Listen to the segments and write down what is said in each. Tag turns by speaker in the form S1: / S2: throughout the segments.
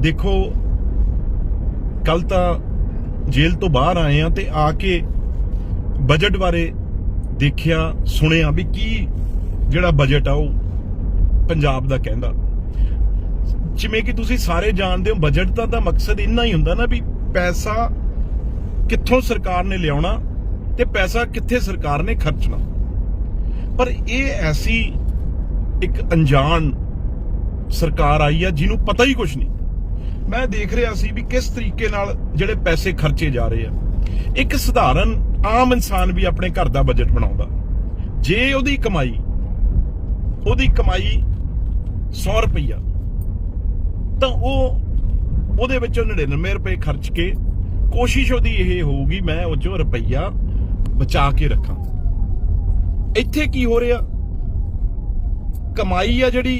S1: ਦੇਖੋ ਕੱਲ ਤਾਂ ਜੇਲ੍ਹ ਤੋਂ ਬਾਹਰ ਆਏ ਆ ਤੇ ਆ ਕੇ ਬਜਟ ਬਾਰੇ ਦੇਖਿਆ, ਸੁਣਿਆ ਵੀ ਕੀ ਜਿਹੜਾ ਬਜਟ ਆ ਉਹ ਪੰਜਾਬ ਦਾ ਕਹਿੰਦਾ। ਜਿਵੇਂ ਕਿ ਤੁਸੀਂ ਸਾਰੇ ਜਾਣਦੇ ਹੋ ਬਜਟ ਦਾ ਤਾਂ ਮਕਸਦ ਇੰਨਾ ਹੀ ਹੁੰਦਾ ਨਾ ਵੀ ਪੈਸਾ ਕਿੱਥੋਂ ਸਰਕਾਰ ਨੇ ਲਿਆਉਣਾ ਤੇ ਪੈਸਾ ਕਿੱਥੇ ਸਰਕਾਰ ਨੇ ਖਰਚਣਾ। ਪਰ ਇਹ ਐਸੀ ਇੱਕ ਅਣਜਾਣ ਸਰਕਾਰ ਆਈ ਆ, ਜਿਹਨੂੰ ਪਤਾ ਹੀ ਕੁਝ ਨਹੀਂ। ਮੈਂ ਦੇਖ ਰਿਹਾ ਸੀ ਵੀ ਕਿਸ ਤਰੀਕੇ ਨਾਲ ਜਿਹੜੇ ਪੈਸੇ ਖਰਚੇ ਜਾ ਰਹੇ ਆ। ਇੱਕ ਸਧਾਰਨ ਆਮ ਇਨਸਾਨ ਵੀ ਆਪਣੇ ਘਰ ਦਾ ਬਜਟ ਬਣਾਉਂਦਾ। ਜੇ ਉਹਦੀ ਕਮਾਈ ਉਹਦੀ ਕਮਾਈ 100 ਰੁਪਈਆ, ਤਾਂ ਉਹ ਉਹਦੇ ਵਿੱਚੋਂ 99 ਰੁਪਏ ਖਰਚ ਕੇ ਕੋਸ਼ਿਸ਼ ਉਹਦੀ ਇਹ ਹੋਊਗੀ, ਮੈਂ ਉਹ ਚੋਂ ਰੁਪਈਆ ਬਚਾ ਕੇ ਰੱਖਾਂ। ਇੱਥੇ ਕੀ ਹੋ ਰਿਹਾ? ਕਮਾਈ ਆ ਜਿਹੜੀ,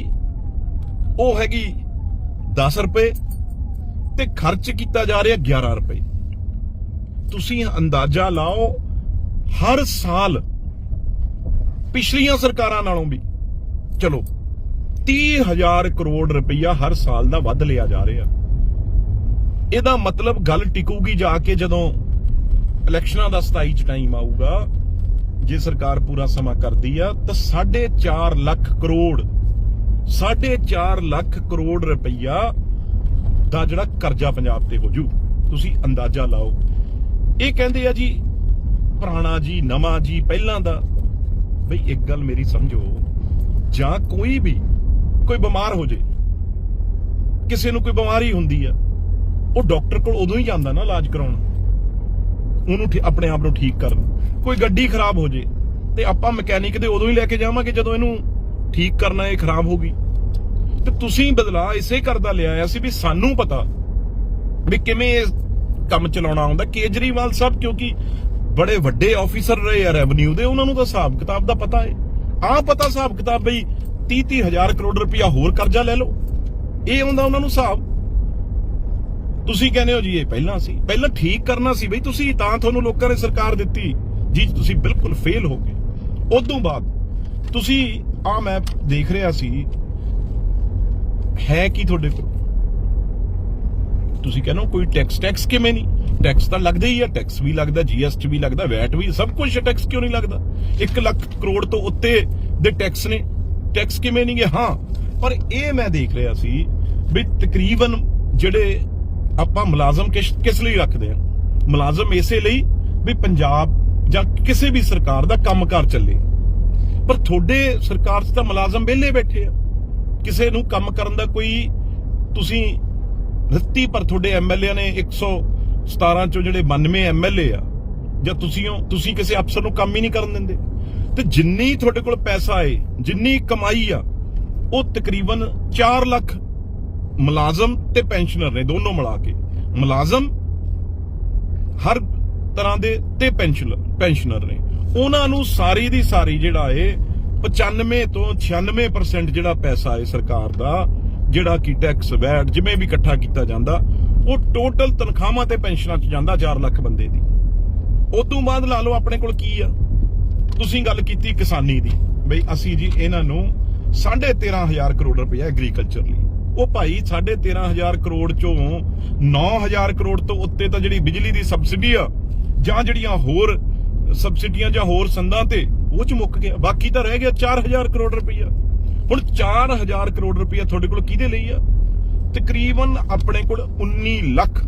S1: ਉਹ ਹੈਗੀ 10 ਰੁਪਏ ਤੇ ਖਰਚ ਕੀਤਾ ਜਾ ਰਿਹਾ 11 ਰੁਪਏ। ਤੁਸੀਂ ਅੰਦਾਜ਼ਾ ਲਾਓ, ਹਰ ਸਾਲ ਪਿਛਲੀਆਂ ਸਰਕਾਰਾਂ ਨਾਲੋਂ ਵੀ। ਚਲੋ 30000 ਕਰੋੜ ਰੁਪਈਆ ਹਰ ਸਾਲ ਦਾ ਵੱਧ ਲਿਆ ਜਾ ਰਿਹਾ। ਇਹਦਾ ਮਤਲਬ ਗੱਲ ਟਿਕੂਗੀ ਜਾ ਕੇ ਜਦੋਂ ਇਲੈਕਸ਼ਨਾਂ ਦਾ 27 ਚ ਟਾਈਮ ਆਊਗਾ, ਜੇ ਸਰਕਾਰ ਪੂਰਾ ਸਮਾਂ ਕਰਦੀ ਆ, ਤਾਂ 4.5 ਲੱਖ ਕਰੋੜ 4.5 ਲੱਖ ਕਰੋੜ ਰੁਪਈਆ ਦਾ ਜਿਹੜਾ ਕਰਜ਼ਾ ਪੰਜਾਬ ਤੇ ਹੋ ਜੂ, ਤੁਸੀਂ ਅੰਦਾਜ਼ਾ ਲਾਓ। ਇਹ ਕਹਿੰਦੇ ਆ ਜੀ, ਪੁਰਾਣਾ ਜੀ, ਨਵਾਂ ਜੀ, ਪਹਿਲਾਂ ਦਾ। ਬਈ ਇੱਕ ਗੱਲ ਮੇਰੀ ਸਮਝੋ, ਜਾਂ ਕੋਈ ਵੀ ਕੋਈ ਬਿਮਾਰ ਹੋ ਜੇ, ਕਿਸੇ ਨੂੰ ਕੋਈ ਬਿਮਾਰੀ ਹੁੰਦੀ ਆ, ਉਹ ਡਾਕਟਰ ਕੋਲ ਉਦੋਂ ਹੀ ਜਾਂਦਾ ਨਾ ਇਲਾਜ ਕਰਾਉਣ। ਉਹਨੂੰ ਠੀ- ਆਪਣੇ ਆਪ ਨੂੰ ਠੀਕ ਕਰਨ। ਕੋਈ ਗੱਡੀ ਖਰਾਬ ਹੋ ਜੇ, ਤੇ ਆਪਾਂ ਮਕੈਨਿਕ ਦੇ ਉਦੋਂ ਹੀ ਲੈ ਕੇ ਜਾਵਾਂਗੇ ਜਦੋਂ ਇਹਨੂੰ ਠੀਕ ਕਰਨਾ ਇਹ ਖਰਾਬ ਹੋ ਗਈ। ਤੇ ਤੁਸੀਂ ਬਦਲਾ ਇਸੇ ਕਰਦਾ ਲਿਆਇਆ ਸੀ ਵੀ ਸਾਨੂੰ ਪਤਾ ਵੀ ਕਿਵੇਂ ਇਹ ਕੰਮ ਚਲਾਉਣਾ ਹੁੰਦਾ। ਕੇਜਰੀਵਾਲ ਸਾਹਿਬ, ਕਿਉਂਕਿ ਬੜੇ ਵੱਡੇ ਆਫੀਸਰ ਰਹੇ ਆ ਰੈਵਨਿਊ ਦੇ, ਉਹਨਾਂ ਨੂੰ ਤਾਂ ਹਿਸਾਬ ਕਿਤਾਬ ਦਾ ਪਤਾ ਹੈ ਆਹ ਪਤਾ ਹਿਸਾਬ ਕਿਤਾਬ ਬਈ 30 30 ਹਜ਼ਾਰ ਕਰੋੜ ਰੁਪਇਆ ਹੋਰ ਕਰਜ਼ਾ ਲੈ ਲਓ। ਇਹ ਆਉਂਦਾ ਉਹਨਾਂ ਨੂੰ ਹਿਸਾਬ। ਤੁਸੀਂ ਕਹਿੰਦੇ ਹੋ ਜੀ, ਇਹ ਪਹਿਲਾਂ ਸੀ। ਪਹਿਲਾਂ ਠੀਕ ਕਰਨਾ ਸੀ ਬਈ, ਤੁਸੀਂ ਤਾਂ ਤੁਹਾਨੂੰ ਲੋਕਾਂ ਨੇ ਸਰਕਾਰ ਦਿੱਤੀ। ਜੀ, ਤੁਸੀਂ ਬਿਲਕੁਲ ਫੇਲ ਹੋ ਗਏ। ਉਦੋਂ ਬਾਅਦ ਤੁਸੀਂ ਆ ਮੈਂ ਦੇਖ ਰਿਹਾ ਸੀ ਹੈ ਕੀ ਤੁਹਾਡੇ ਕੋਲ? ਤੁਸੀਂ ਕਹਿੰਦੇ ਕੋਈ ਟੈਕਸ ਟੈਕਸ ਕਿਵੇਂ ਨਹੀਂ? ਟੈਕਸ ਤਾਂ ਲੱਗਦਾ ਹੀ ਆ ਟੈਕਸ ਵੀ ਲੱਗਦਾ ਜੀਐਸਟੀ ਵੀ ਲੱਗਦਾ ਵੈਟ ਵੀ, ਸਭ ਕੁਝ ਟੈਕਸ ਕਿਉਂ ਨਹੀਂ ਲੱਗਦਾ? 1 ਲੱਖ ਕਰੋੜ ਤੋਂ ਉੱਤੇ ਦੇ ਟੈਕਸ ਨੇ। ਟੈਕਸ ਕਿਵੇਂ ਨਹੀਂ ਗਏ ਹਾਂ, ਪਰ ਇਹ ਮੈਂ ਦੇਖ ਰਿਹਾ ਸੀ ਵੀ ਤਕਰੀਬਨ ਜਿਹੜੇ ਆਪਾਂ ਮੁਲਾਜ਼ਮ ਕਿਸ ਕਿਸ ਲਈ ਰੱਖਦੇ ਆ? ਮੁਲਾਜ਼ਮ ਇਸੇ ਲਈ ਵੀ ਪੰਜਾਬ ਜਾਂ ਕਿਸੇ ਵੀ ਸਰਕਾਰ ਦਾ ਕੰਮਕਾਰ ਚੱਲੇ। ਪਰ ਤੁਹਾਡੇ ਸਰਕਾਰ 'ਚ ਤਾਂ ਮੁਲਾਜ਼ਮ ਵਿਹਲੇ ਬੈਠੇ ਆ। ਕਿਸੇ ਨੂੰ ਕੰਮ ਕਰਨ ਦਾ ਕੋਈ ਤੁਸੀਂ ਰੱਤੀ ਪਰ ਤੁਹਾਡੇ ਐਮਐਲਏ ਨੇ 117 ਚੋਂ ਜਿਹੜੇ 92 ਐਮਐਲਏ ਆ, ਜਾਂ ਤੁਸੀਂ ਹੋ ਤੁਸੀਂ ਕਿਸੇ ਅਫਸਰ ਨੂੰ ਕੰਮ ਹੀ ਨਹੀਂ ਕਰਨ ਦਿੰਦੇ। ਤੇ ਜਿੰਨੀ ਤੁਹਾਡੇ ਕੋਲ ਪੈਸਾ ਏ ਜਿੰਨੀ ਕਮਾਈ ਆ, ਉਹ ਤਕਰੀਬਨ 4 ਲੱਖ ਮੁਲਾਜ਼ਮ ਤੇ ਪੈਨਸ਼ਨਰ ਨੇ ਦੋਨੋਂ ਮਿਲਾ ਕੇ। ਮੁਲਾਜ਼ਮ ਹਰ ਤਰ੍ਹਾਂ ਦੇ ਤੇ ਪੈਨਸ਼ਨਰ ਪੈਨਸ਼ਨਰ ਨੇ। ਉਹਨਾਂ ਨੂੰ ਸਾਰੀ ਦੀ ਸਾਰੀ ਜਿਹੜਾ ਏ 95 ਤੋਂ 96% ਜਿਹੜਾ ਪੈਸਾ ਹੈ ਸਰਕਾਰ ਦਾ, ਜਿਹੜਾ ਕਿ ਟੈਕਸ ਵੈਟ ਜਿਵੇਂ ਵੀ ਇਕੱਠਾ ਕੀਤਾ ਜਾਂਦਾ, ਉਹ ਟੋਟਲ ਤਨਖਾਹਾਂ ਤੇ ਪੈਨਸ਼ਨਾਂ 'ਚ ਜਾਂਦਾ 4 ਲੱਖ ਬੰਦੇ ਦੀ। ਉਸ ਤੋਂ ਬਾਅਦ ਲਾ ਲਓ ਆਪਣੇ ਕੋਲ ਕੀ ਆ? ਤੁਸੀਂ ਗੱਲ ਕੀਤੀ ਕਿਸਾਨੀ ਦੀ, ਬਈ ਅਸੀਂ ਜੀ ਇਹਨਾਂ ਨੂੰ 13500 ਕਰੋੜ ਰੁਪਏ ਐਗਰੀਕਲਚਰ ਲਈ। ਉਹ ਭਾਈ 13500 ਕਰੋੜ ਚੋਂ 9000 ਕਰੋੜ ਤੋਂ ਉੱਤੇ ਤਾਂ ਜਿਹੜੀ ਬਿਜਲੀ ਦੀ ਸਬਸਿਡੀ ਆ ਜਾਂ ਜਿਹੜੀਆਂ ਹੋਰ ਸਬਸਿਡੀਆਂ ਜਾਂ ਹੋਰ ਸੰਦਾਂ ਤੇ ਉਹ ਚ ਮੁੱਕ ਗਿਆ। ਬਾਕੀ ਤਾਂ ਰਹਿ ਗਿਆ 4000 ਕਰੋੜ ਰੁਪਈਆ। ਹੁਣ 4000 ਕਰੋੜ ਰੁਪਈਆ ਤੁਹਾਡੇ ਕੋਲ ਕਿਹਦੇ ਲਈ ਆ? ਤਕਰੀਬਨ ਆਪਣੇ ਕੋਲ 19 ਲੱਖ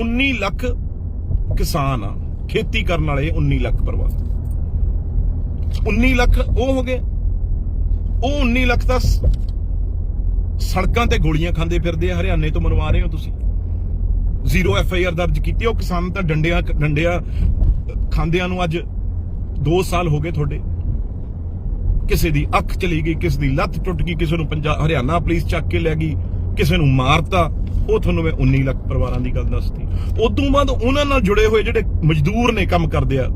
S1: 19 ਲੱਖ ਕਿਸਾਨ ਆ। ਖੇਤੀ ਕਰਨ ਵਾਲੇ 19 ਲੱਖ ਪਰਿਵਾਰ। 19 ਲੱਖ ਉਹ ਹੋ ਗਏ। ਉਹ 19 ਲੱਖ ਤਾਂ ਸੜਕਾਂ ਤੇ ਗੋਲੀਆਂ ਖਾਂਦੇ ਫਿਰਦੇ ਆ। ਹਰਿਆਣੇ ਤੋਂ ਮਨਵਾ ਰਹੇ ਹੋ ਤੁਸੀਂ। ਜ਼ੀਰੋ ਐਫ ਆਈ ਆਰ ਦਰਜ ਕੀਤੀ ਉਹ ਕਿਸਾਨ ਤਾਂ ਡੰਡਿਆਂ ਡੰਡਿਆਂ, ਖਾਂਦਿਆਂ ਨੂੰ ਅੱਜ 2 ਸਾਲ ਹੋ ਗਏ ਤੁਹਾਡੇ। ਕਿਸੇ ਦੀ ਅੱਖ ਚਲੀ ਗਈ, ਕਿਸੇ ਦੀ ਲੱਤ ਟੁੱਟ ਗਈ, ਕਿਸੇ ਨੂੰ ਪੰਜਾਬ ਹਰਿਆਣਾ ਪੁਲਿਸ ਚੱਕ ਕੇ ਲੈ ਗਈ, ਕਿਸੇ ਨੂੰ ਮਾਰਤਾ। ਉਹ ਤੁਹਾਨੂੰ ਮੈਂ 19 ਲੱਖ ਪਰਿਵਾਰਾਂ ਦੀ ਗੱਲ ਦੱਸਦੀ ਉਦੋਂ ਬਾਅਦ ਉਹਨਾਂ ਨਾਲ ਜੁੜੇ ਹੋਏ ਜਿਹੜੇ ਮਜ਼ਦੂਰ ਨੇ ਕੰਮ ਕਰਦੇ ਆ,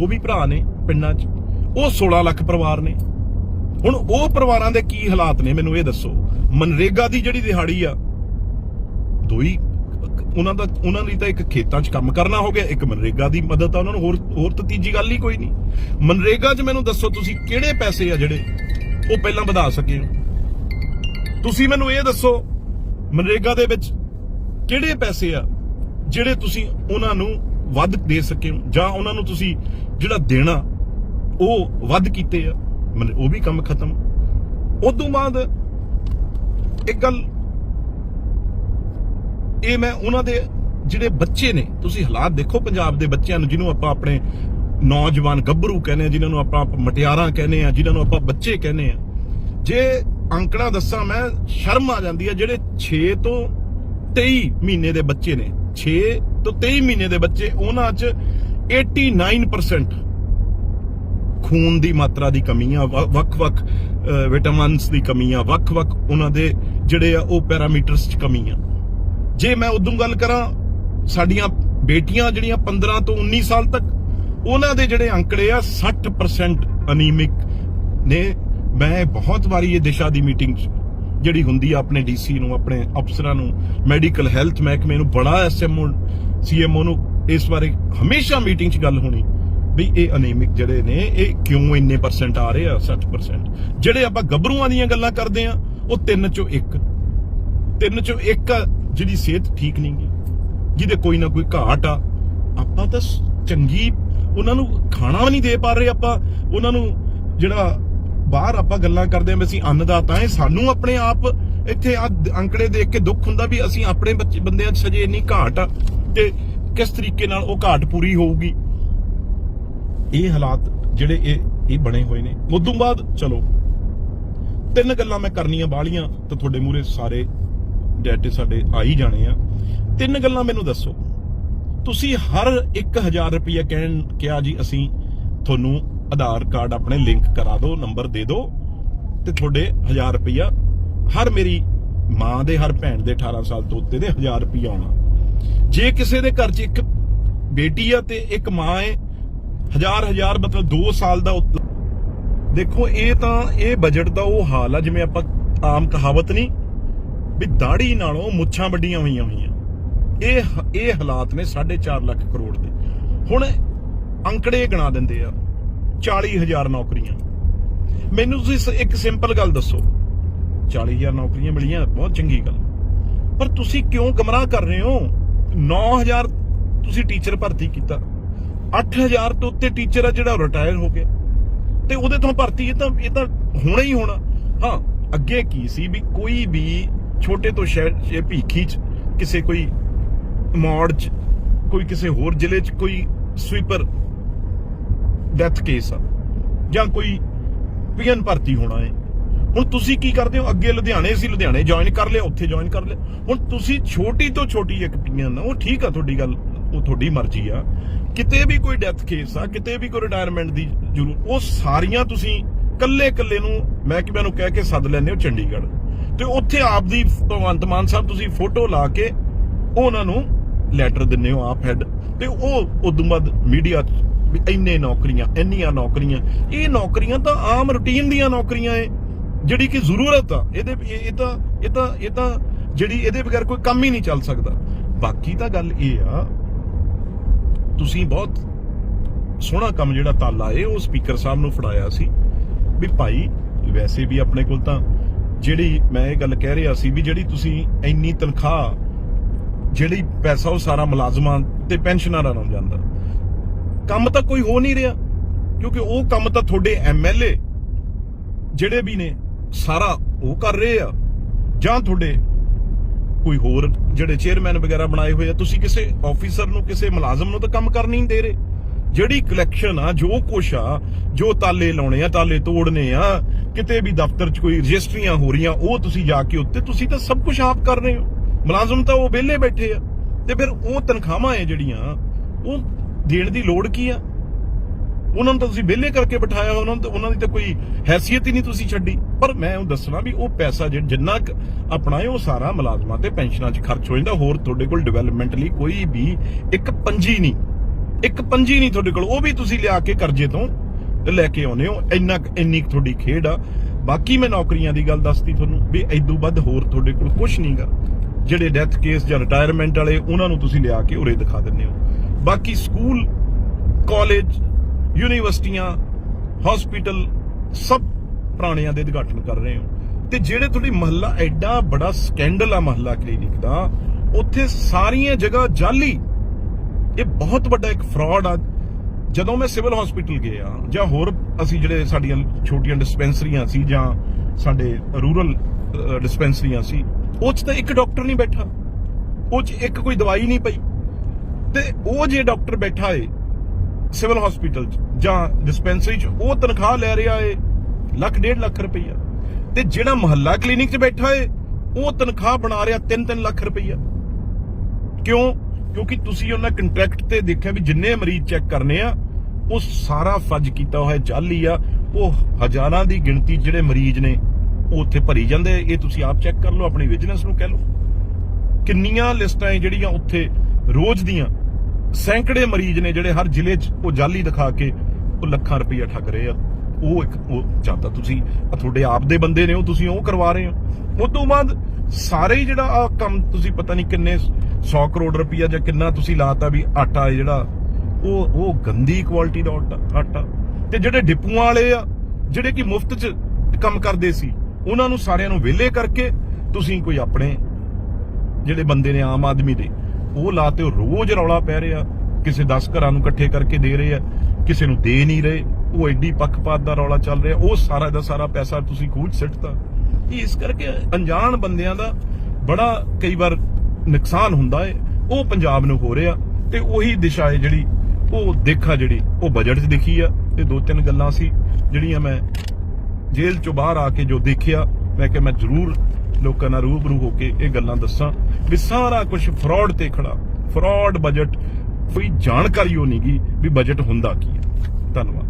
S1: ਉਹ ਵੀ ਭਰਾ ਨੇ ਪਿੰਡਾਂ 'ਚ। ਉਹ 16 ਲੱਖ ਪਰਿਵਾਰ ਨੇ। ਹੁਣ ਉਹ ਪਰਿਵਾਰਾਂ ਦੇ ਕੀ ਹਾਲਾਤ ਨੇ, ਮੈਨੂੰ ਇਹ ਦੱਸੋ। ਮਨਰੇਗਾ ਦੀ ਜਿਹੜੀ ਦਿਹਾੜੀ ਆ ਦੋ ਹੀ ਉਹਨਾਂ ਦਾ ਉਹਨਾਂ ਲਈ ਤਾਂ ਇੱਕ ਖੇਤਾਂ 'ਚ ਕੰਮ ਕਰਨਾ ਹੋ ਗਿਆ, ਇੱਕ ਮਨਰੇਗਾ ਦੀ ਮਦਦ ਆ ਉਹਨਾਂ ਨੂੰ, ਹੋਰ ਹੋਰ ਤਾਂ ਤੀਜੀ ਗੱਲ ਹੀ ਕੋਈ ਨਹੀਂ। ਮਨਰੇਗਾ 'ਚ ਮੈਨੂੰ ਦੱਸੋ ਤੁਸੀਂ ਕਿਹੜੇ ਪੈਸੇ ਆ ਜਿਹੜੇ ਉਹ ਪਹਿਲਾਂ ਵਧਾ ਸਕੇ ਹੋ? ਤੁਸੀਂ ਮੈਨੂੰ ਇਹ ਦੱਸੋ, ਮਨਰੇਗਾ ਦੇ ਵਿੱਚ ਕਿਹੜੇ ਪੈਸੇ ਆ ਜਿਹੜੇ ਤੁਸੀਂ ਉਹਨਾਂ ਨੂੰ ਵੱਧ ਦੇ ਸਕੇ ਹੋ? ਜਾਂ ਉਹਨਾਂ ਨੂੰ ਤੁਸੀਂ ਜਿਹੜਾ ਦੇਣਾ, ਉਹ ਵੱਧ ਕੀਤੇ ਆ? ਮਨ- ਉਹ ਵੀ ਕੰਮ ਖਤਮ। ਉਦੋਂ ਬਾਅਦ ਇੱਕ ਗੱਲ ਇਹ ਮੈਂ ਉਹਨਾਂ ਦੇ ਜਿਹੜੇ ਬੱਚੇ ਨੇ, ਤੁਸੀਂ ਹਾਲਾਤ ਦੇਖੋ ਪੰਜਾਬ ਦੇ ਬੱਚਿਆਂ ਨੂੰ, ਜਿਹਨੂੰ ਆਪਾਂ ਆਪਣੇ ਨੌਜਵਾਨ ਗੱਭਰੂ ਕਹਿੰਦੇ ਆ ਜਿਨ੍ਹਾਂ ਨੂੰ ਆਪਾਂ ਮਟਿਆਰਾਂ ਕਹਿੰਦੇ ਆ ਜਿਨ੍ਹਾਂ ਨੂੰ ਆਪਾਂ ਬੱਚੇ ਕਹਿੰਦੇ ਆ ਜੇ ਅੰਕੜਾ ਦੱਸਾਂ ਮੈਂ, ਸ਼ਰਮ ਆ ਜਾਂਦੀ ਆ ਜਿਹੜੇ 6 ਤੋਂ 23 ਮਹੀਨੇ ਦੇ ਬੱਚੇ ਨੇ। 6 ਤੋਂ 23 ਮਹੀਨੇ ਦੇ ਬੱਚੇ, ਉਹਨਾਂ 'ਚ 89% ਖੂਨ ਦੀ ਮਾਤਰਾ ਦੀ ਕਮੀ ਆ ਵੱਖ-ਵੱਖ ਵਿਟਾਮਿਨਸ ਦੀ ਕਮੀ ਆ, ਵੱਖ-ਵੱਖ ਉਹਨਾਂ ਦੇ ਜਿਹੜੇ ਆ ਉਹ ਪੈਰਾਮੀਟਰਸ 'ਚ ਕਮੀ ਆ। ਜੇ ਮੈਂ ਉਦੋਂ ਗੱਲ ਕਰਾਂ, ਸਾਡੀਆਂ ਬੇਟੀਆਂ ਜਿਹੜੀਆਂ 15 ਤੋਂ 19 ਸਾਲ ਤੱਕ, ਉਹਨਾਂ ਦੇ ਜਿਹੜੇ ਅੰਕੜੇ ਆ 60% ਅਨੀਮਿਕ ਨੇ। ਮੈਂ ਬਹੁਤ ਵਾਰੀ ਇਹ ਦਿਸ਼ਾ ਦੀ ਮੀਟਿੰਗ 'ਚ ਜਿਹੜੀ ਹੁੰਦੀ ਆ ਆਪਣੇ ਡੀਸੀ ਨੂੰ, ਆਪਣੇ ਅਫਸਰਾਂ ਨੂੰ ਮੈਡੀਕਲ ਹੈਲਥ ਮਹਿਕਮੇ ਨੂੰ, ਬੜਾ ਐਸਐਮਓ ਸੀਐਮਓ ਨੂੰ, ਇਸ ਬਾਰੇ ਹਮੇਸ਼ਾ ਮੀਟਿੰਗ 'ਚ ਗੱਲ ਹੋਣੀ ਵੀ ਇਹ ਅਨੀਮਿਕ ਜਿਹੜੇ ਨੇ, ਇਹ ਕਿਉਂ ਇੰਨੇ ਪਰਸੈਂਟ ਆ ਰਹੇ ਆ 60% ਜਿਹੜੇ ਆਪਾਂ ਗੱਭਰੂਆਂ ਦੀਆਂ ਗੱਲਾਂ ਕਰਦੇ ਆ, ਉਹ ਤਿੰਨ ਚੋਂ ਇੱਕ। ਤਿੰਨ ਚੋਂ ਇੱਕ ਜਿਹਦੀ ਸਿਹਤ ਠੀਕ ਨਹੀਂ ਗੀ, ਜਿਹਦੇ ਕੋਈ ਨਾ ਕੋਈ ਘਾਟ ਆ, ਆਪਾਂ ਤਾਂ ਚੰਗੀ, ਉਹਨਾਂ ਨੂੰ ਖਾਣਾ ਵੀ ਨਹੀਂ ਦੇ ਪਾ ਰਹੇ ਆਪਾਂ, ਉਹਨਾਂ ਨੂੰ ਜਿਹੜਾ ਬਾਹਰ ਆਪਾਂ ਗੱਲਾਂ ਕਰਦੇ ਆਂ ਵੀ ਅਸੀਂ ਅੰਨਦਾਤਾ ਐ ਸਾਨੂੰ ਆਪਣੇ ਆਪ ਇੱਥੇ ਆ ਅੰਕੜੇ ਦੇਖ ਕੇ ਦੁੱਖ ਹੁੰਦਾ ਵੀ ਅਸੀਂ ਆਪਣੇ ਬੱਚੇ, ਬੰਦਿਆਂ 'ਚ ਸਜੇ ਇੰਨੀ ਘਾਟ ਆ, ਤੇ ਕਿਸ ਤਰੀਕੇ ਨਾਲ ਉਹ ਘਾਟ ਪੂਰੀ ਹੋਊਗੀ? ਇਹ ਹਾਲਾਤ ਜਿਹੜੇ ਇਹ ਇਹ ਬਣੇ ਹੋਏ ਨੇ। ਉਦੋਂ ਬਾਅਦ, ਚਲੋ, ਤਿੰਨ ਗੱਲਾਂ ਮੈਂ ਕਰਨੀਆਂ ਬਾਲੀਆਂ ਤੇ ਤੁਹਾਡੇ ਮੂਹਰੇ ਸਾਰੇ ਡੈਟ ਸਾਡੇ ਆ ਹੀ ਜਾਣੇ ਆ। ਤਿੰਨ ਗੱਲਾਂ ਮੈਨੂੰ ਦੱਸੋ। ਤੁਸੀਂ ਹਰ 1000 ਰੁਪਏ ਕਹਿਣ, ਕਿਹਾ ਜੀ, ਅਸੀਂ ਤੁਹਾਨੂੰ ਆਧਾਰ ਕਾਰਡ ਆਪਣੇ ਲਿੰਕ ਕਰਾ ਦਿਓ, ਨੰਬਰ ਦੇ ਦਿਓ ਤੇ ਤੁਹਾਡੇ 1000 ਰੁਪਇਆ ਹਰ ਮੇਰੀ ਮਾਂ ਦੇ, ਹਰ ਭੈਣ ਦੇ 18 ਸਾਲ ਤੋਂ ਉੱਤੇ ਦੇ 1000 ਰੁਪਇਆ ਆਉਣਾ। ਜੇ ਕਿਸੇ ਦੇ ਘਰ 'ਚ ਇੱਕ ਬੇਟੀ ਆ ਤੇ ਇੱਕ ਮਾਂ ਹੈ ਹਜ਼ਾਰ ਹਜ਼ਾਰ ਮਤਲਬ 2 ਸਾਲ ਦਾ ਉੱਤ- ਦੇਖੋ, ਇਹ ਤਾਂ, ਇਹ ਬਜਟ ਦਾ ਉਹ ਹਾਲ ਆ, ਜਿਵੇਂ ਆਪਾਂ ਆਮ ਕਹਾਵਤ ਨਹੀਂ ਵੀ ਦਾੜੀ ਨਾਲੋਂ ਮੁੱਛਾਂ ਵੱਡੀਆਂ ਹੋਈਆਂ ਹੋਈਆਂ। ਇਹ ਹ- ਇਹ ਹਾਲਾਤ ਨੇ 4.5 ਲੱਖ ਕਰੋੜ ਦੇ। ਹੁਣ ਅੰਕੜੇ ਗਿਣਾ ਦਿੰਦੇ ਆ 40000 ਨੌਕਰੀਆਂ। ਮੈਨੂੰ ਤੁਸੀਂ ਸ- ਇੱਕ ਸਿੰਪਲ ਗੱਲ ਦੱਸੋ। 40000 ਨੌਕਰੀਆਂ ਮਿਲੀਆਂ, ਬਹੁਤ ਚੰਗੀ ਗੱਲ। ਪਰ ਤੁਸੀਂ ਕਿਉਂ ਗਮਰਾਹ ਕਰ ਰਹੇ ਹੋ? 9000 ਤੁਸੀਂ ਟੀਚਰ ਭਰਤੀ ਕੀਤਾ। 8000 ਤੋਂ ਉੱਤੇ ਟੀਚਰ ਆ ਜਿਹੜਾ ਰਿਟਾਇਰ ਹੋ ਗਿਆ। ਤੇ ਉਹਦੇ ਤੋਂ ਭਰਤੀ, ਇਹ ਤਾਂ ਇਹ ਤਾਂ ਹੋਣਾ ਹੀ ਹੋਣਾ। ਹਾਂ, ਅੱਗੇ ਕੀ ਸੀ ਵੀ ਕੋਈ ਵੀ ਛੋਟੇ ਤੋਂ ਸ਼ਹਿਰ ਜੇ ਭੀਖੀ ਚ ਕਿਸੇ ਕੋਈ ਮੌੜ ਚ, ਕੋਈ ਕਿਸੇ ਹੋਰ ਜ਼ਿਲ੍ਹੇ ਚ ਕੋਈ ਸਵੀਪਰ ਡੈਥ ਕੇਸ ਆ। ਜਾਂ ਕੋਈ ਪੀਐਨ ਭਰਤੀ ਹੋਣਾ ਹੈ। ਹੁਣ ਤੁਸੀਂ ਕੀ ਕਰਦੇ ਹੋ? ਅੱਗੇ ਲੁਧਿਆਣੇ ਸੀ, ਲੁਧਿਆਣੇ ਜੁਆਇਨ ਕਰ ਲਿਆ, ਉੱਥੇ ਜੁਆਇਨ ਕਰ ਲਿਆ। ਹੁਣ ਤੁਸੀਂ ਛੋਟੀ ਤੋਂ ਛੋਟੀ ਇੱਕ ਪੀਐਨ, ਉਹ ਠੀਕ ਆ ਤੁਹਾਡੀ ਗੱਲ, ਉਹ ਤੁਹਾਡੀ ਮਰਜ਼ੀ ਆ। ਕਿਤੇ ਵੀ ਕੋਈ ਡੈਥ ਕੇਸ ਆ, ਕਿਤੇ ਵੀ ਕੋਈ ਰਿਟਾਇਰਮੈਂਟ ਦੀ ਜ਼ਰੂਰ, ਉਹ ਸਾਰੀਆਂ ਤੁਸੀਂ ਕੱਲੇ ਕੱਲੇ ਨੂੰ ਮਹਿਕਮਿਆਂ ਨੂੰ ਕਹਿ ਕੇ ਸੱਦ ਲੈਂਦੇ ਹੋ ਚੰਡੀਗੜ੍ਹ। ਤੇ ਉੱਥੇ ਆਪ ਦੀ ਭਗਵੰਤ ਮਾਨ ਸਾਹਿਬ ਤੁਸੀਂ ਫੋਟੋ ਲਾ ਕੇ ਉਹਨਾਂ ਨੂੰ ਲੈਟਰ ਦਿੰਦੇ ਹੋ ਆਪ ਹੈਡ ਤੇ ਉਹ ਉਦੋਂ ਬਾਅਦ ਮੀਡੀਆ ਵੀ ਇੰਨੇ ਨੌਕਰੀਆਂ, ਇੰਨੀਆਂ ਨੌਕਰੀਆਂ। ਇਹ ਨੌਕਰੀਆਂ ਤਾਂ ਆਮ ਰੁਟੀਨ ਦੀਆਂ ਨੌਕਰੀਆਂ ਏ, ਜਿਹੜੀ ਕਿ ਜ਼ਰੂਰਤ ਆ। ਇਹਦੇ ਇਹ ਇਹ ਤਾਂ ਇਹ ਤਾਂ ਇਹ ਤਾਂ ਜਿਹੜੀ ਇਹਦੇ ਬਗੈਰ ਕੋਈ ਕੰਮ ਹੀ ਨਹੀਂ ਚੱਲ ਸਕਦਾ। ਬਾਕੀ ਤਾਂ ਗੱਲ ਇਹ ਆ, ਤੁਸੀਂ ਬਹੁਤ ਸੋਹਣਾ ਕੰਮ ਜਿਹੜਾ ਤਾਲਾ ਏ, ਉਹ ਸਪੀਕਰ ਸਾਹਿਬ ਨੂੰ ਫੜਾਇਆ ਸੀ। ਵੀ ਭਾਈ, ਵੈਸੇ ਵੀ ਆਪਣੇ ਕੋਲ ਤਾਂ ਜਿਹੜੀ ਮੈਂ ਇਹ ਗੱਲ ਕਹਿ ਰਿਹਾ ਸੀ ਵੀ ਜਿਹੜੀ ਤੁਸੀਂ ਇੰਨੀ ਤਨਖਾਹ, ਜਿਹੜੀ ਪੈਸਾ ਉਹ ਸਾਰਾ ਮੁਲਾਜ਼ਮਾਂ ਤੇ ਪੈਨਸ਼ਨਰਾਂ ਨੂੰ ਜਾਂਦਾ। ਕੰਮ ਤਾਂ ਕੋਈ ਹੋ ਨਹੀਂ ਰਿਹਾ, ਕਿਉਂਕਿ ਉਹ ਕੰਮ ਤਾਂ ਤੁਹਾਡੇ ਐਮਐਲਏ ਜਿਹੜੇ ਵੀ ਨੇ, ਸਾਰਾ ਉਹ ਕਰ ਰਹੇ ਆ। ਜਾਂ ਤੁਹਾਡੇ ਕੋਈ ਹੋਰ ਜਿਹੜੇ ਚੇਅਰਮੈਨ ਵਗੈਰਾ ਬਣਾਏ ਹੋਏ ਆ, ਤੁਸੀਂ ਕਿਸੇ ਆਫੀਸਰ ਨੂੰ, ਕਿਸੇ ਮੁਲਾਜ਼ਮ ਨੂੰ ਤਾਂ ਕੰਮ ਕਰ ਨਹੀਂ ਦੇ ਰਹੇ। ਜਿਹੜੀ ਕਲੈਕਸ਼ਨ ਆ, ਜੋ ਕੁਛ ਆ, ਜੋ ਤਾਲੇ ਲਾਉਣੇ ਆ, ਤਾਲੇ ਤੋੜਨੇ ਆ ਕਿਤੇ ਵੀ ਦਫ਼ਤਰ 'ਚ ਕੋਈ ਰਜਿਸਟਰੀਆਂ ਹੋ ਰਹੀਆਂ, ਉਹ ਤੁਸੀਂ ਜਾ ਕੇ ਉੱਤੇ, ਤੁਸੀਂ ਤਾਂ ਸਭ ਕੁਝ ਆਪ ਕਰ ਰਹੇ ਹੋ। ਮੁਲਾਜ਼ਮ ਤਾਂ ਉਹ ਵਿਹਲੇ ਬੈਠੇ ਆ। ਤੇ ਫਿਰ ਉਹ ਤਨਖਾਹਾਂ ਐ ਜਿਹੜੀਆਂ, ਉਹ ਦੇਣ ਦੀ ਲੋੜ ਕੀ ਆ? ਉਹਨਾਂ ਨੂੰ ਤਾਂ ਤੁਸੀਂ ਵਿਹਲੇ ਕਰਕੇ ਬਿਠਾਇਆ ਉਹਨਾਂ ਨੂੰ ਉਹਨਾਂ ਦੀ ਤਾਂ ਕੋਈ ਹੈਸੀਅਤ ਹੀ ਨਹੀਂ ਤੁਸੀਂ ਛੱਡੀ। ਪਰ ਮੈਂ ਉਹ ਦੱਸਣਾ ਵੀ ਉਹ ਪੈਸਾ ਜਿ- ਜਿੰਨਾ ਕੁ ਆਪਣਾ ਹੈ, ਉਹ ਸਾਰਾ ਮੁਲਾਜ਼ਮਾਂ ਤੇ ਪੈਨਸ਼ਨਾਂ 'ਚ ਖਰਚ ਹੋ ਜਾਂਦਾ। ਹੋਰ ਤੁਹਾਡੇ ਕੋਲ ਡਿਵੈਲਪਮੈਂਟ ਲਈ ਕੋਈ ਵੀ ਇੱਕ ਪੰਜੀ ਨਹੀਂ। ਇੱਕ ਪੰਜੀ ਨਹੀਂ ਤੁਹਾਡੇ ਕੋਲ। ਉਹ ਵੀ ਤੁਸੀਂ ਲਿਆ ਕੇ ਕਰਜ਼ੇ ਤੋਂ ਤੇ ਲੈ ਕੇ ਆਉਨੇ ਹੋ, ਇੰਨਾ ਕੁ- ਇੰਨੀ ਕੁ ਤੁਹਾਡੀ ਖੇਡ ਆ। ਬਾਕੀ ਮੈਂ ਨੌਕਰੀਆਂ ਦੀ ਗੱਲ ਦੱਸਤੀ ਤੁਹਾਨੂੰ ਵੀ ਐਦੂ ਵੱਧ ਹੋਰ ਤੁਹਾਡੇ ਕੋਲ ਕੁਝ ਨਹੀਂਗਾ ਜਿਹੜੇ ਡੈਥ ਕੇਸ ਜਾਂ ਰਿਟਾਇਰਮੈਂਟ ਵਾਲੇ, ਉਹਨਾਂ ਨੂੰ ਤੁਸੀਂ ਲਿਆ ਕੇ ਉਰੇ ਦਿਖਾ ਦਿੰਦੇ ਹੋ। ਬਾਕੀ ਸਕੂਲ ਕਾਲਜ ਯੂਨੀਵਰਸਿਟੀਆਂ ਹਸਪੀਟਲ ਸਭ ਪੁਰਾਣਿਆਂ ਦੇ ਉਦਘਾਟਨ ਕਰ ਰਹੇ ਹੋ। ਤੇ ਜਿਹੜੇ ਤੁਹਾਡੀ ਮਹੱਲਾ ਐਡਾ ਬੜਾ ਸਕੈਂਡਲ ਆ ਮਹੱਲਾ ਕਲੀਨਿਕ ਦਾ, ਉੱਥੇ ਸਾਰੀਆਂ ਜਗ੍ਹਾ ਜਾਲੀ। ਇਹ ਬਹੁਤ ਵੱਡਾ ਇੱਕ ਫਰਾਡ ਆ। ਜਦੋਂ ਮੈਂ ਸਿਵਲ ਹਸਪੀਟਲ ਗਿਆ, ਜਾਂ ਹੋਰ ਅਸੀਂ ਜਿਹੜੇ ਸਾਡੀਆਂ ਛੋਟੀਆਂ ਡਿਸਪੈਂਸਰੀਆਂ ਸੀ, ਜਾਂ ਸਾਡੇ ਰੂਰਲ ਡਿਸਪੈਂਸਰੀਆਂ ਸੀ, ਉਹ 'ਚ ਤਾਂ ਇੱਕ ਡਾਕਟਰ ਨਹੀਂ ਬੈਠਾ। ਉਹ 'ਚ ਇੱਕ ਕੋਈ ਦਵਾਈ ਨਹੀਂ ਪਈ। ਤੇ ਉਹ ਜੇ ਡਾਕਟਰ ਬੈਠਾ ਏ, ਸਿਵਲ ਹਸਪੀਟਲ 'ਚ, ਜਾਂ ਡਿਸਪੈਂਸਰੀ 'ਚ, ਉਹ ਤਨਖਾਹ ਲੈ ਰਿਹਾ ਏ, ਲੱਖ, ਡੇਢ ਲੱਖ ਰੁਪਈਆ। ਤੇ ਜਿਹੜਾ ਮੁਹੱਲਾ ਕਲੀਨਿਕ 'ਚ ਬੈਠਾ ਏ, ਉਹ ਤਨਖਾਹ ਬਣਾ ਰਿਹਾ 3-3 ਲੱਖ ਰੁਪਈਆ। ਕਿਉਂ? ਕਿਉਂਕਿ ਤੁਸੀਂ ਉਹਨਾਂ ਕੰਟਰੈਕਟ ਤੇ ਦੇਖਿਆ ਵੀ ਜਿੰਨੇ ਮਰੀਜ਼ ਚੈੱਕ ਕਰਨੇ ਆ ਉਹ ਸਾਰਾ ਫੱਜ ਕੀਤਾ ਹੋਇਆ, ਜਾਲੀ ਆ। ਉਹ ਹਜ਼ਾਰਾਂ ਦੀ ਗਿਣਤੀ ਜਿਹੜੇ ਮਰੀਜ਼ ਨੇ, ਉਹ ਉੱਥੇ ਭਰੀ ਜਾਂਦੇ। ਇਹ ਤੁਸੀਂ ਆਪ ਚੈੱਕ ਕਰ ਲਓ, ਆਪਣੀ ਵਿਜੀਲੈਂਸ ਨੂੰ ਕਹਿ ਲਓ। ਕਿੰਨੀਆਂ ਲਿਸਟਾਂ ਹੈ ਜਿਹੜੀਆਂ ਉੱਥੇ ਰੋਜ਼ ਦੀਆਂ ਸੈਂਕੜੇ ਮਰੀਜ਼ ਨੇ ਜਿਹੜੇ ਹਰ ਜ਼ਿਲ੍ਹੇ 'ਚ ਉਹ ਜਾਲੀ ਦਿਖਾ ਕੇ ਉਹ ਲੱਖਾਂ ਰੁਪਈਆ ਠੱਗ ਰਹੇ ਆ। ਉਹ ਇੱਕ, ਉਹ ਜਾਂਦਾ ਤੁਸੀਂ ਤੁਹਾਡੇ ਆਪ ਦੇ ਬੰਦੇ ਨੇ, ਉਹ ਤੁਸੀਂ ਉਹ ਕਰਵਾ ਰਹੇ ਹੋ। ਉਸ ਤੋਂ ਬਾਅਦ ਸਾਰੇ ਹੀ ਜਿਹੜਾ ਆ ਕੰਮ ਤੁਸੀਂ ਪਤਾ ਨਹੀਂ ਕਿੰਨੇ 100 ਕਰੋੜ ਰੁਪਈਆ ਜਾਂ ਕਿੰਨਾ ਤੁਸੀਂ ਲਾਤਾ ਵੀ ਆਟਾ ਹੈ ਜਿਹੜਾ ਉਹ ਉਹ ਗੰਦੀ ਕੁਆਲਿਟੀ ਦਾ ਆਟਾ ਆਟਾ। ਤੇ ਜਿਹੜੇ ਡਿਪੂਆਂ ਵਾਲੇ ਆ, ਜਿਹੜੇ ਕਿ ਮੁਫਤ 'ਚ ਕੰਮ ਕਰਦੇ ਸੀ, ਉਹਨਾਂ ਨੂੰ ਸਾਰਿਆਂ ਨੂੰ ਵਿਹਲੇ ਕਰਕੇ ਤੁਸੀਂ ਕੋਈ ਆਪਣੇ ਜਿਹੜੇ ਬੰਦੇ ਨੇ ਆਮ ਆਦਮੀ ਦੇ, ਉਹ ਲਾਤੇ ਉਹ ਰੋਜ਼ ਰੌਲਾ ਪੈ ਰਿਹਾ। ਕਿਸੇ 10 ਘਰਾਂ ਨੂੰ ਇਕੱਠੇ ਕਰਕੇ ਦੇ ਰਹੇ ਆ, ਕਿਸੇ ਨੂੰ ਦੇ ਨਹੀਂ ਰਹੇ। ਉਹ ਐਡੀ ਪੱਖਪਾਤ ਦਾ ਰੌਲਾ ਚੱਲ ਰਿਹਾ। ਉਹ ਸਾਰਾ ਦਾ ਸਾਰਾ ਪੈਸਾ ਤੁਸੀਂ ਖੂਹ 'ਚ ਸਿੱਟਤਾ। ਇਹ ਇਸ ਕਰਕੇ ਅਣਜਾਣ ਬੰਦਿਆਂ ਦਾ ਬੜਾ ਕਈ ਵਾਰ ਨੁਕਸਾਨ ਹੁੰਦਾ ਹੈ ਉਹ ਪੰਜਾਬ ਨੂੰ ਹੋ ਰਿਹਾ। ਤੇ ਉਹੀ ਦਿਸ਼ਾ ਹੈ ਜਿਹੜੀ ਉਹ ਦੇਖਾ ਜਿਹੜੀ, ਉਹ ਬਜਟ 'ਚ ਦਿਖੀ ਆ, ਤੇ ਦੋ ਤਿੰਨ ਗੱਲਾਂ ਸੀ, ਜਿਹੜੀਆਂ ਮੈਂ ਜੇਲ੍ਹ ਚੋਂ ਬਾਹਰ ਆ ਕੇ ਜੋ ਦੇਖਿਆ, ਮੈਂ ਕਿ ਮੈਂ ਜ਼ਰੂਰ ਲੋਕਾਂ ਨਾਲ ਰੂਬਰੂ ਹੋ ਕੇ ਇਹ ਗੱਲਾਂ ਦੱਸਾਂ, ਵੀ ਸਾਰਾ ਕੁਝ ਫਰਾਡ ਤੇ ਖੜਾ। ਫਰਾਡ ਬਜਟ ਕੋਈ ਜਾਣਕਾਰੀ ਉਹ ਨਹੀਂਗੀ ਵੀ ਬਜਟ ਹੁੰਦਾ ਕੀ ਹੈ ਧੰਨਵਾਦ।